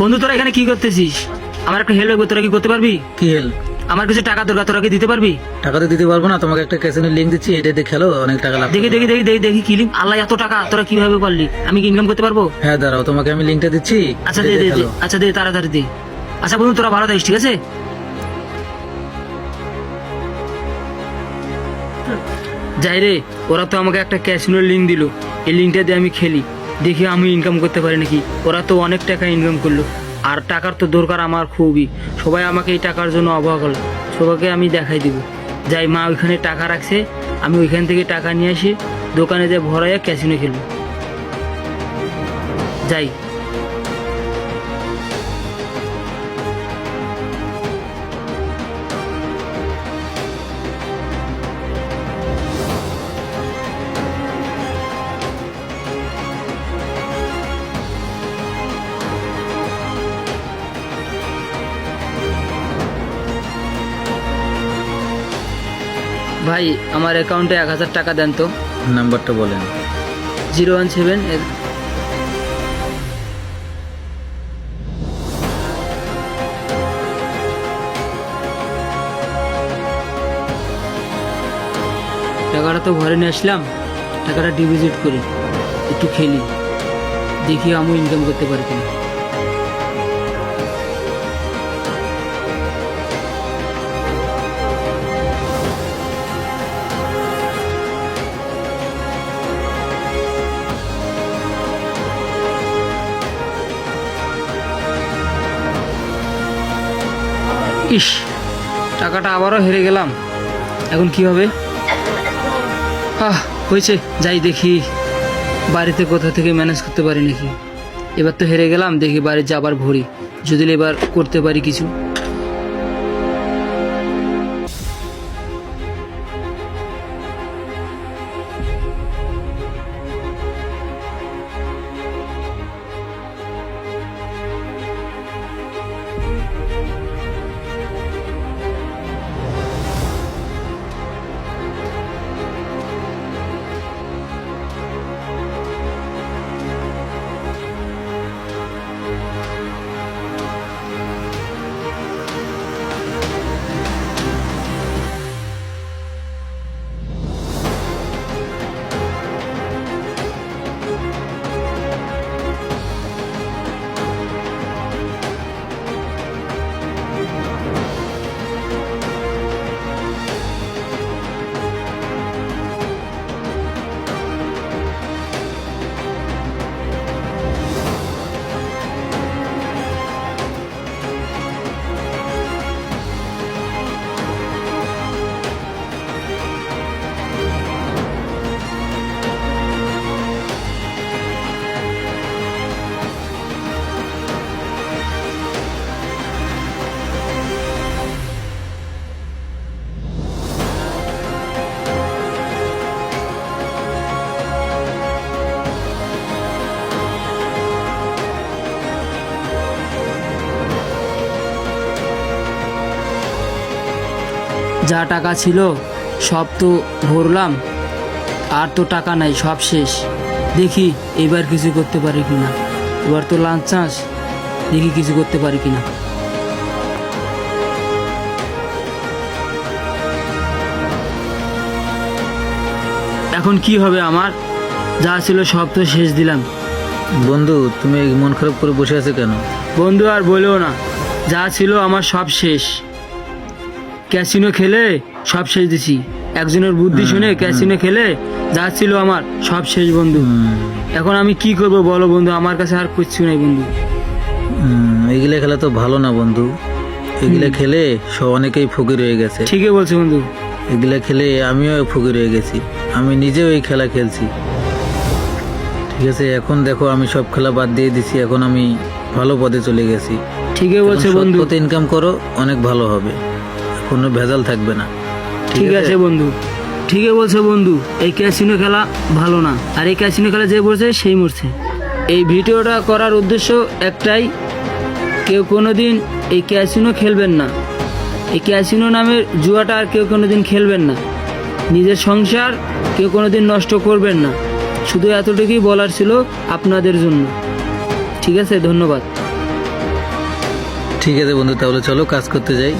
বন্ধু তোরা এখানে কি করতেছিস? আমার একটা হেল্প তোরা কি করতে পারবি? কি হেল আমার কিছু টাকা দরকার তোরা কি দিতে পারবি? টাকা তো দিতে পারব না তোমাকে একটা ক্যাসিনোর লিঙ্ক দিচ্ছি এটা দিয়ে খেলো অনেক টাকা লাভ দেখি দেখি দেখি দেখি দেখি কি লিঙ্ক আল্লাহ এত টাকা তোরা কীভাবে পারলি? আমি কি ইনকাম করতে পারব? হ্যাঁ দাঁড়াও তোমাকে আমি লিঙ্কটা দিচ্ছি আচ্ছা দে দে দে। আচ্ছা দে তাড়াতাড়ি দে। আচ্ছা বন্ধু তোরা ভালো থাকিস ঠিক আছে? যাই রে ওরা তো আমাকে একটা ক্যাসিনোর লিঙ্ক দিল। এই লিঙ্কটা দিয়ে আমি খেলি। দেখি আমি ইনকাম করতে পারি নাকি? ওরা তো অনেক টাকা ইনকাম করল। আর টাকার তো দরকার আমার খুবই। সবাই আমাকে এই টাকার জন্য অবহা করল সবাইকে আমি দেখাই দিব। যাই, মা ওইখানে টাকা রাখছে। আমি ওইখান থেকে টাকা নিয়ে আসি। দোকানে যে ভরাইয়া ক্যাসিনো খেলব। যাই। ভাই আমার অ্যাকাউন্টে এক হাজার টাকা দেন তো। নাম্বারটা বলেন। জিরো ওয়ান সেভেন টাকাটা তো ঘরে নিয়ে আসলাম টাকাটা ডিপোজিট করি একটু খেলি দেখি আমি ইনকাম করতে পারি কিনা। ইস, টাকাটা আবারও হেরে গেলাম। এখন কি হবে? আহ, হয়েছে, যাই দেখি। বাড়িতে কোথা থেকে ম্যানেজ করতে পারি নাকি? এবার তো হেরে গেলাম, দেখি বাড়িতে যাবার ভরি যদি এবার করতে পারি কিছু। যা টাকা ছিল সব তো ভরলাম। আর তো টাকা নাই সব শেষ। দেখি এবার কিছু করতে পারি কি না এবার তো লাঞ্চ চান্স দেখি কিছু করতে পারি কি না এখন কি হবে আমার? যা ছিল সব তো শেষ দিলাম। বন্ধু তুমি মন খারাপ করে বসে আছো কেন? বন্ধু আর বলেও না। যা ছিল আমার সব শেষ। ক্যাসিনো খেলে সব শেষ দিছি। একজনের বুদ্ধি শুনে ক্যাসিনো খেলে যা ছিল আমার সব শেষ বন্ধু। এখন আমি কি করব বলো বন্ধু? আমার কাছে আর কিচ্ছু নেই বন্ধু। এগুলো খেলা তো ভালো না বন্ধু। এগুলো খেলে সব অনেকেই ফকির হয়ে গেছে। ঠিকই বলছো বন্ধু। এগুলো খেলে আমিও ফকির হয়ে গেছি। আমি নিজেও এই খেলা খেলছি। ঠিক আছে এখন দেখো আমি সব খেলা বাদ দিয়ে দিছি। এখন আমি ভালো পদে চলে গেছি। ঠিকই বলছো বন্ধু। পথে ইনকাম করো অনেক ভালো হবে। কোনো ভেজাল থাকবে না। ঠিক আছে? বন্ধু। ঠিকই বলছে বন্ধু। এই ক্যাসিনো খেলা ভালো না। আর এই ক্যাসিনো খেলা যে বলছে সেই মরছে। এই ভিডিওটা করার উদ্দেশ্য একটাই কেউ কোনো দিন এই ক্যাসিনো খেলবেন না। এই ক্যাসিনো নামের জুয়াটা আর কেউ কোনো দিন খেলবেন না। নিজের সংসার কেউ কোনো দিন নষ্ট করবেন না। শুধু এতটুকুই বলার ছিল আপনাদের জন্য। ঠিক আছে? ধন্যবাদ। ঠিক আছে বন্ধু তাহলে চলো কাজ করতে যাই।